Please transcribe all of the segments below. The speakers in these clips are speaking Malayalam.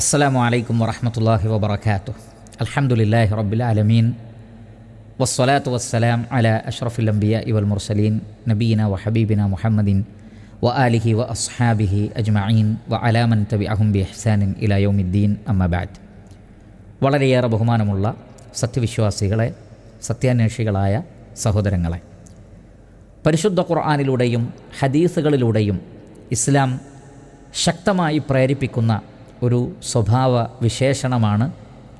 അസ്സാം വലൈക്കും വറഹമത്തല്ലാഹി വബർക്കാത്തു അലഹമുല്ലാഹി റബ്ബുലാലമീൻ വസ്സലാത്തു വസ്സലാം അല അഷ്റഫുൽ അംബിയ ഇവൽ മുർസലീൻ. നബീന വ ഹബീബിന മുഹമ്മദിൻ വ ആലിഹി വ അസ്ഹാബിഹി അജ്മീൻ വ അലാമൻ തബി അഹുംബി ഹസാനിൻ ഇല യൗമുദ്ദീൻ. അമ്മബാദ് വളരെയേറെ ബഹുമാനമുള്ള സത്യവിശ്വാസികളെ സത്യാന്വേഷികളായ സഹോദരങ്ങളെ പരിശുദ്ധ ഖുർആാനിലൂടെയും ഹദീസുകളിലൂടെയും ഇസ്ലാം ശക്തമായി പ്രേരിപ്പിക്കുന്ന ഒരു സ്വഭാവ വിശേഷണമാണ്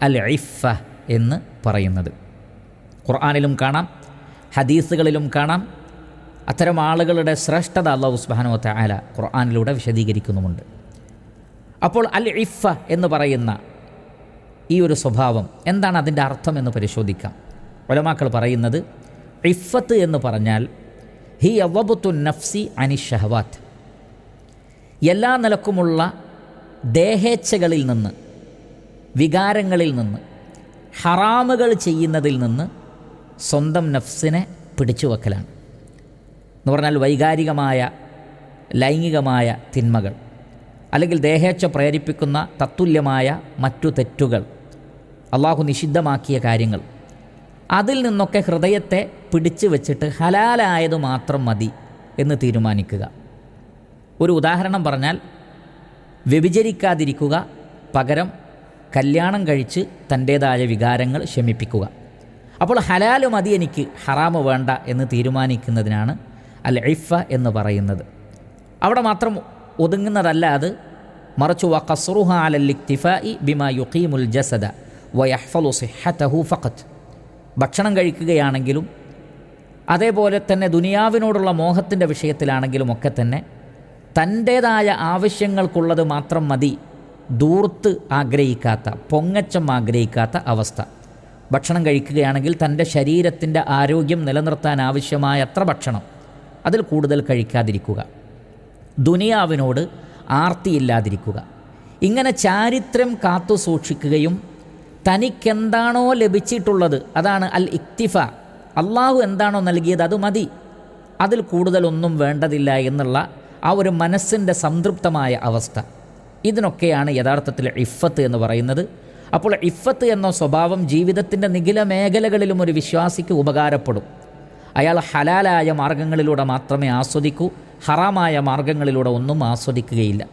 അൽ ഇഫ എന്ന് പറയുന്നത്. ഖുർആാനിലും കാണാം ഹദീസുകളിലും കാണാം. അത്തരം ആളുകളുടെ ശ്രേഷ്ഠത അള്ളാഹു സുബാനോ താല ഖുർആാനിലൂടെ വിശദീകരിക്കുന്നുമുണ്ട്. അപ്പോൾ അൽ ഇഫ എന്ന് പറയുന്ന ഈ ഒരു സ്വഭാവം എന്താണ് അതിന്റെ അർത്ഥം എന്ന് പരിശോധിക്കാം. ഒലമാക്കൾ പറയുന്നത് ഇഫത്ത് എന്ന് പറഞ്ഞാൽ ഹി അവബുത്തു നഫ്സി അനി ഷഹവാത്ത്. എല്ലാ നിലക്കുമുള്ള ദേഹേച്ഛകളിൽ നിന്ന് വികാരങ്ങളിൽ നിന്ന് ഹറാമുകൾ ചെയ്യുന്നതിൽ നിന്ന് സ്വന്തം നഫ്സിനെ പിടിച്ചു വെക്കലാണ് എന്ന് പറഞ്ഞാൽ വൈകാരികമായ ലൈംഗികമായ തിന്മകൾ അല്ലെങ്കിൽ ദേഹേച്ഛ പ്രേരിപ്പിക്കുന്ന തത്തുല്യമായ മറ്റു തെറ്റുകൾ അള്ളാഹു നിഷിദ്ധമാക്കിയ കാര്യങ്ങൾ. അതിൽ നിന്നൊക്കെ ഹൃദയത്തെ പിടിച്ചു വച്ചിട്ട് ഹലാലായത് മാത്രം മതി എന്ന് തീരുമാനിക്കുക. ഒരു ഉദാഹരണം പറഞ്ഞാൽ വ്യഭിചരിക്കാതിരിക്കുക. പകരം കല്യാണം കഴിച്ച് തന്റേതായ വികാരങ്ങൾ ശമിപ്പിക്കുക. അപ്പോൾ ഹലാലു മതി എനിക്ക് ഹറാമ് വേണ്ട എന്ന് തീരുമാനിക്കുന്നതിനാണ് അൽ ഇഫ എന്ന് പറയുന്നത്. അവിടെ മാത്രം ഒതുങ്ങുന്നതല്ല അത്. മറച്ചു വ കസ്റുഹ അലൽ ഇക്തിഫായി ബിമ യുഖീമുൽ ജസദ വയഹ്ഫലു സിഹത്തഹു ഫഖത്ത് ഭക്ഷണം കഴിക്കുകയാണെങ്കിലും അതേപോലെ തന്നെ ദുനിയാവിനോടുള്ള മോഹത്തിന്റെ വിഷയത്തിലാണെങ്കിലും ഒക്കെ തന്നെ തന്റേതായ ആവശ്യങ്ങൾക്കുള്ളത് മാത്രം മതി. ദൂർത്ത് ആഗ്രഹിക്കാത്ത പൊങ്ങച്ചം ആഗ്രഹിക്കാത്ത അവസ്ഥ. ഭക്ഷണം കഴിക്കുകയാണെങ്കിൽ തന്റെ ശരീരത്തിന്റെ ആരോഗ്യം നിലനിർത്താൻ ആവശ്യമായ അത്ര ഭക്ഷണം. അതിൽ കൂടുതൽ കഴിക്കാതിരിക്കുക. ദുനിയാവിനോട് ആർത്തിയില്ലാതിരിക്കുക. ഇങ്ങനെ ചാരിത്രം കാത്തു സൂക്ഷിക്കുകയും തനിക്കെന്താണോ ലഭിച്ചിട്ടുള്ളത് അതാണ് അൽ ഇക്തിഫ. അള്ളാഹു എന്താണോ നൽകിയത് അത് മതി. അതിൽ കൂടുതലൊന്നും വേണ്ടതില്ല എന്നുള്ള ആ ഒരു മനസ്സിന്റെ സംതൃപ്തമായ അവസ്ഥ. ഇതിനൊക്കെയാണ് യഥാർത്ഥത്തിൽ ഇഫത്ത് എന്ന് പറയുന്നത്. അപ്പോൾ ഇഫത്ത് എന്ന സ്വഭാവം ജീവിതത്തിന്റെ നിഖില മേഖലകളിലും ഒരു വിശ്വാസിക്ക് ഉപകാരപ്പെടും. അയാൾ ഹലാലായ മാർഗങ്ങളിലൂടെ മാത്രമേ ആസ്വദിക്കൂ ഹറാമായ മാർഗങ്ങളിലൂടെ ഒന്നും ആസ്വദിക്കുകയില്ല.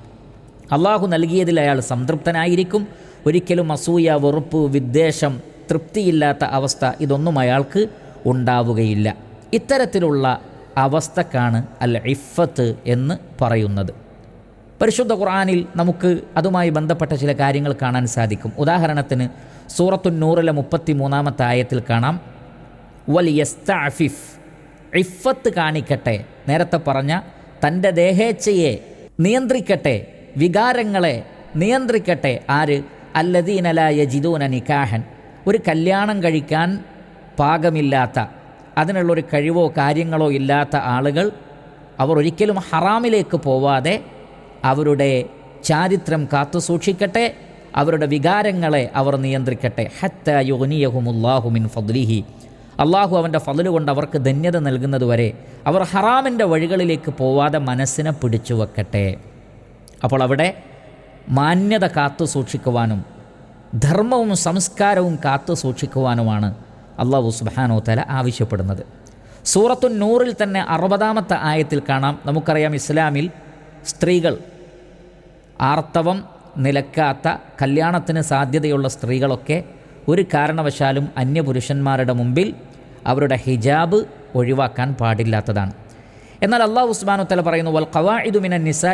അള്ളാഹു നൽകിയതിൽ അയാൾ സംതൃപ്തനായിരിക്കും. ഒരിക്കലും അസൂയ വെറുപ്പ് വിദ്വേഷം തൃപ്തിയില്ലാത്ത അവസ്ഥ ഇതൊന്നും അയാൾക്ക് ഉണ്ടാവുകയില്ല. ഇത്തരത്തിലുള്ള അവസ്ഥക്കാണ് അൽ ഇഫത്ത് എന്ന് പറയുന്നത്. പരിശുദ്ധ ഖുർആാനിൽ നമുക്ക് അതുമായി ബന്ധപ്പെട്ട ചില കാര്യങ്ങൾ കാണാൻ സാധിക്കും. ഉദാഹരണത്തിന് സൂറത്തു നൂറിലെ മുപ്പത്തി മൂന്നാമത്തെ ആയത്തിൽ കാണാം. വൽ യസ്തഅഫിഫ് ഇഫത്ത് കാണിക്കട്ടെ നേരത്തെ പറഞ്ഞ തന്റെ ദേഹേച്ഛയെ നിയന്ത്രിക്കട്ടെ വികാരങ്ങളെ നിയന്ത്രിക്കട്ടെ ആര്? അല്ലദീനല യജിദൂന നിക്കാഹൻ ഒരു കല്യാണം കഴിക്കാൻ പാകമില്ലാത്ത അതിനുള്ളൊരു കഴിവോ കാര്യങ്ങളോ ഇല്ലാത്ത ആളുകൾ അവർ ഒരിക്കലും ഹറാമിലേക്ക് പോവാതെ അവരുടെ ചാരിത്രം കാത്തു സൂക്ഷിക്കട്ടെ അവരുടെ വികാരങ്ങളെ അവർ നിയന്ത്രിക്കട്ടെ. ഹത്ത യുനിയഹുമുല്ലാഹു മിൻ ഫദ്ലിഹി. അള്ളാഹു അവന്റെ ഫതിൽ കൊണ്ട് അവർക്ക് ധന്യത നൽകുന്നതുവരെ അവർ ഹറാമിന്റെ വഴികളിലേക്ക് പോവാതെ മനസ്സിനെ പിടിച്ചു വെക്കട്ടെ. അപ്പോൾ അവിടെ മാന്യത കാത്തു സൂക്ഷിക്കുവാനും ധർമ്മവും സംസ്കാരവും കാത്തു സൂക്ഷിക്കുവാനുമാണ് അള്ളാഹു സുബാനോ തല ആവശ്യപ്പെടുന്നത്. സൂറത്തു നൂറിൽ തന്നെ അറുപതാമത്തെ ആയത്തിൽ കാണാം. നമുക്കറിയാം ഇസ്ലാമിൽ സ്ത്രീകൾ ആർത്തവം നിലക്കാത്ത കല്യാണത്തിന് സാധ്യതയുള്ള സ്ത്രീകളൊക്കെ ഒരു കാരണവശാലും അന്യപുരുഷന്മാരുടെ മുമ്പിൽ അവരുടെ ഹിജാബ് ഒഴിവാക്കാൻ പാടില്ലാത്തതാണ്. എന്നാൽ അള്ളാഹു ഉസ്മാനു തല പറയുന്നു വൽ ഖവാഇദു മിനൻ നിസ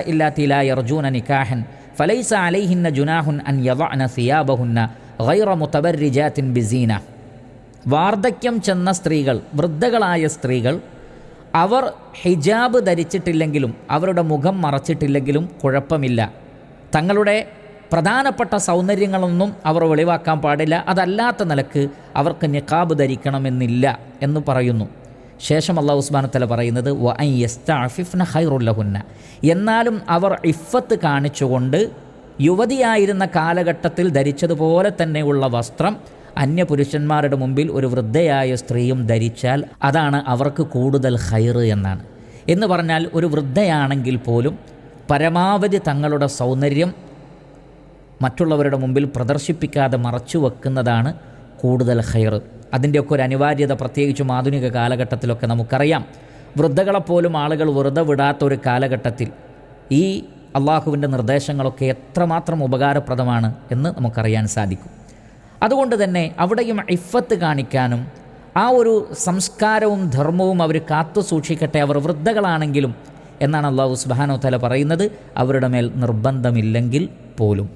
ലാ യർജൂന നിക്കാഹൻ ഫലൈസ അലൈഹിന്ന ജുനാഹുൻ അൻ യദഅന സിയാബഹുന്ന ഗൈറ മുതബർരിജാത്തിൻ ബിസീന. വാർദ്ധക്യം ചെന്ന സ്ത്രീകൾ വൃദ്ധകളായ സ്ത്രീകൾ അവർ ഹിജാബ് ധരിച്ചിട്ടില്ലെങ്കിലും അവരുടെ മുഖം മറച്ചിട്ടില്ലെങ്കിലും കുഴപ്പമില്ല. തങ്ങളുടെ പ്രധാനപ്പെട്ട സൗന്ദര്യങ്ങളൊന്നും അവർ വെളിവാക്കാൻ പാടില്ല. അതല്ലാത്ത നിലയ്ക്ക് അവർക്ക് നിക്കാബ് ധരിക്കണമെന്നില്ല എന്ന് പറയുന്നു. ശേഷം അള്ളാഹു ഉസ്മാനത്തല പറയുന്നത് ഹൈറുല്ലഹുന്ന എന്നാലും അവർ ഇഫത്ത് കാണിച്ചുകൊണ്ട് യുവതിയായിരുന്ന കാലഘട്ടത്തിൽ ധരിച്ചതുപോലെ തന്നെയുള്ള വസ്ത്രം അന്യപുരുഷന്മാരുടെ മുമ്പിൽ ഒരു വൃദ്ധയായ സ്ത്രീയും ധരിച്ചാൽ അതാണ് അവർക്ക് കൂടുതൽ ഹൈറ് എന്നാണ്. എന്ന് പറഞ്ഞാൽ ഒരു വൃദ്ധയാണെങ്കിൽ പോലും പരമാവധി തങ്ങളുടെ സൗന്ദര്യം മറ്റുള്ളവരുടെ മുമ്പിൽ പ്രദർശിപ്പിക്കാതെ മറച്ചു വെക്കുന്നതാണ് കൂടുതൽ ഹൈർ അതിന്റെയൊക്കെ ഒരു അനിവാര്യത പ്രത്യേകിച്ചും ആധുനിക കാലഘട്ടത്തിലൊക്കെ നമുക്കറിയാം. വൃദ്ധകളെപ്പോലും ആളുകൾ വെറുതെ വിടാത്ത ഒരു കാലഘട്ടത്തിൽ ഈ അള്ളാഹുവിന്റെ നിർദ്ദേശങ്ങളൊക്കെ എത്രമാത്രം ഉപകാരപ്രദമാണ് എന്ന് നമുക്കറിയാൻ സാധിക്കും. അതുകൊണ്ട് തന്നെ അവിടെയും ഇഫത്ത് കാണിക്കാനും ആ ഒരു സംസ്കാരവും ധർമ്മവും അവർ കാത്തു സൂക്ഷിക്കട്ടെ അവർ വൃദ്ധകളാണെങ്കിലും എന്നാണ് അള്ളാഹു സുബാനോ തല പറയുന്നത്. അവരുടെ മേൽ നിർബന്ധമില്ലെങ്കിൽ പോലും.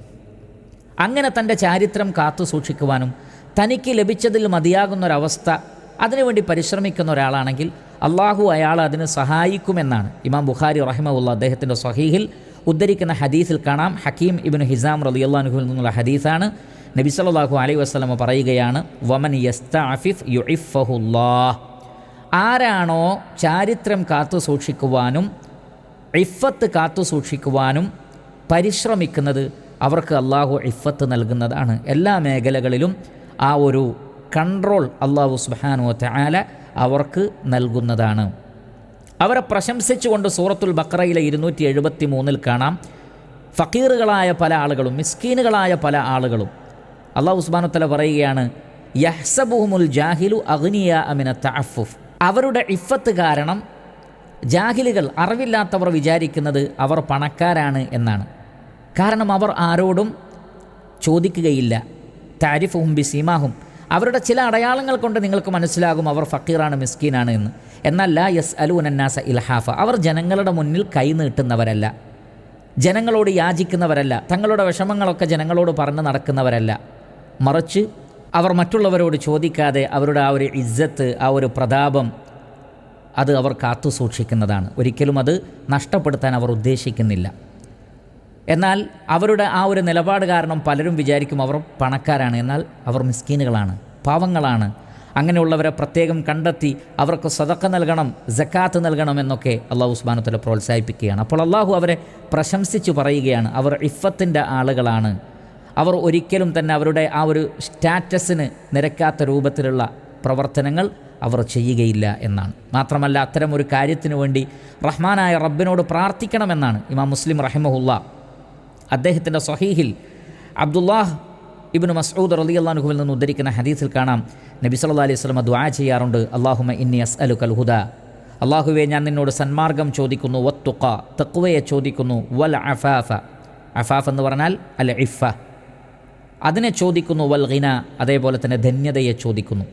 അങ്ങനെ തന്റെ ചാരിത്രം കാത്തു സൂക്ഷിക്കുവാനും തനിക്ക് ലഭിച്ചതിൽ മതിയാകുന്നൊരവസ്ഥ അതിനുവേണ്ടി പരിശ്രമിക്കുന്ന ഒരാളാണെങ്കിൽ അള്ളാഹു അയാൾ അതിന് സഹായിക്കുമെന്നാണ് ഇമാം ബുഖാരി റഹിമുള്ള അദ്ദേഹത്തിന്റെ സഹീഹിൽ ഉദ്ധരിക്കുന്ന ഹദീസിൽ കാണാം. ഹക്കീം ഇബിൻ ഹിസാം റലിയുള്ളാനുഹുൽ നിന്നുള്ള ഹദീസാണ്. നബി സല്ലല്ലാഹു അലൈഹി വസ്ലമ പറയുകയാണ് വമൻ യസ്തഅഫിഫ് യുഇഫഹുല്ലാഹ്. ആരാണോ ചാരിത്രം കാത്തു സൂക്ഷിക്കുവാനും ഇഫത്ത് കാത്തു സൂക്ഷിക്കുവാനും പരിശ്രമിക്കുന്നത് അവർക്ക് അള്ളാഹു ഇഫത്ത് നൽകുന്നതാണ്. എല്ലാ മേഖലകളിലും ആ ഒരു കൺട്രോൾ അള്ളാഹു സുബാനോ തആല അവർക്ക് നൽകുന്നതാണ്. അവരെ പ്രശംസിച്ചുകൊണ്ട് സൂറത്തുൽ ബക്രയിലെ ഇരുന്നൂറ്റി എഴുപത്തി മൂന്നിൽ കാണാം ഫക്കീറുകളായ പല ആളുകളും മിസ്കീനുകളായ പല ആളുകളും അള്ളാഹു ഉസ്മാനുത്തല പറയുകയാണ് ജാഹിലു അഗ്നിയ അമിന തഅഫുഫ്. അവരുടെ ഇഫത്ത് കാരണം ജാഹിലുകൾ അറിവില്ലാത്തവർ വിചാരിക്കുന്നത് അവർ പണക്കാരാണ് എന്നാണ്. കാരണം അവർ ആരോടും ചോദിക്കുകയില്ല. താരിഫുഹും ബി സീമാഹും അവരുടെ ചില അടയാളങ്ങൾ കൊണ്ട് നിങ്ങൾക്ക് മനസ്സിലാകും അവർ ഫക്കീറാണ് മിസ്കീനാണ് എന്ന്. എന്നാൽ ലാ യസ് അലുനന്നാസ ഇൽഹാഫ. അവർ ജനങ്ങളുടെ മുന്നിൽ കൈനീട്ടുന്നവരല്ല ജനങ്ങളോട് യാചിക്കുന്നവരല്ല. തങ്ങളുടെ വിഷമങ്ങളൊക്കെ ജനങ്ങളോട് പറഞ്ഞ് നടക്കുന്നവരല്ല. മറിച്ച് അവർ മറ്റുള്ളവരോട് ചോദിക്കാതെ അവരുടെ ആ ഒരു ഇജ്ജത്ത് ആ ഒരു പ്രതാപം അത് അവർ കാത്തു സൂക്ഷിക്കുന്നതാണ്. ഒരിക്കലും അത് നഷ്ടപ്പെടുത്താൻ അവർ ഉദ്ദേശിക്കുന്നില്ല. എന്നാൽ അവരുടെ ആ ഒരു നിലപാട് കാരണം പലരും വിചാരിക്കും അവർ പണക്കാരാണ്. എന്നാൽ അവർ മിസ്കീനുകളാണ് പാവങ്ങളാണ്. അങ്ങനെയുള്ളവരെ പ്രത്യേകം കണ്ടെത്തി അവർക്ക് സതക്ക നൽകണം ജക്കാത്ത് നൽകണം എന്നൊക്കെ അള്ളാഹു ഉസ്മാനത്തല പ്രോത്സാഹിപ്പിക്കുകയാണ്. അപ്പോൾ അള്ളാഹു അവരെ പ്രശംസിച്ചു പറയുകയാണ് അവർ ഇഫത്തിന്റെ ആളുകളാണ്. അവർ ഒരിക്കലും തന്നെ അവരുടെ ആ ഒരു സ്റ്റാറ്റസിന് നിരക്കാത്ത രൂപത്തിലുള്ള പ്രവർത്തനങ്ങൾ അവർ ചെയ്യുകയില്ല എന്നാണ്. മാത്രമല്ല അത്തരം ഒരു കാര്യത്തിനു വേണ്ടി റഹ്മാനായ റബ്ബിനോട് പ്രാർത്ഥിക്കണമെന്നാണ് ഇമാം മുസ്ലിം റഹിമഹുല്ല. അദ്ദേഹത്തിന്റെ സ്വഹീഹിൽ അബ്ദുല്ലാഹ് ഇബ്നു മസൂദ് റലി അള്ളാഹുവിൽ നിന്ന് ഉദ്ധരിക്കുന്ന ഹദീസിൽ കാണാം. നബി സല്ലാ അലൈഹി സ്വലമ ദ്വാ ചെയ്യാറുണ്ട് അള്ളാഹുമ ഇന്നി അസ് അലു കൽഹുദ അള്ളാഹുവെ ഞാൻ നിന്നോട് സന്മാർഗം ചോദിക്കുന്നു വത്തുക്ക തക്കുവയെ ചോദിക്കുന്നു വൽ അഫാഫ. അഫാഫ് എന്ന് പറഞ്ഞാൽ അൽ ഇഫ. അതിനെ ചോദിക്കുന്നു വൽ ഗിന അതേപോലെ തന്നെ ധന്യതയെ ചോദിക്കുന്നു.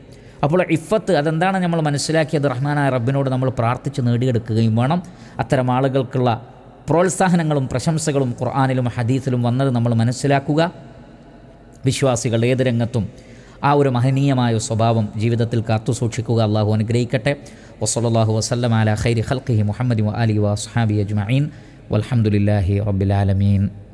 അപ്പോൾ ഇഫത്ത് അതെന്താണ് നമ്മൾ മനസ്സിലാക്കിയത്? റഹ്മാനായ റബ്ബിനോട് നമ്മൾ പ്രാർത്ഥിച്ച് നേടിയെടുക്കുകയും വേണം. അത്തരം ആളുകൾക്കുള്ള പ്രോത്സാഹനങ്ങളും പ്രശംസകളും ഖുർആാനിലും ഹദീസിലും വന്നത് നമ്മൾ മനസ്സിലാക്കുക. വിശ്വാസികൾ ഏത് രംഗത്തും ആ ഒരു മഹനീയമായ സ്വഭാവം ജീവിതത്തിൽ കാത്തു സൂക്ഷിക്കുക. അള്ളാഹു അനുഗ്രഹിക്കട്ടെ. വസ്ലാഹു വസ്ലം അല ഖൈരി ഹൽഖി മുഹമ്മദ് അലി വസ്ഹാബി അജ്മീൻ വലഹമുല്ലാഹി റബ്ബിലാലമീൻ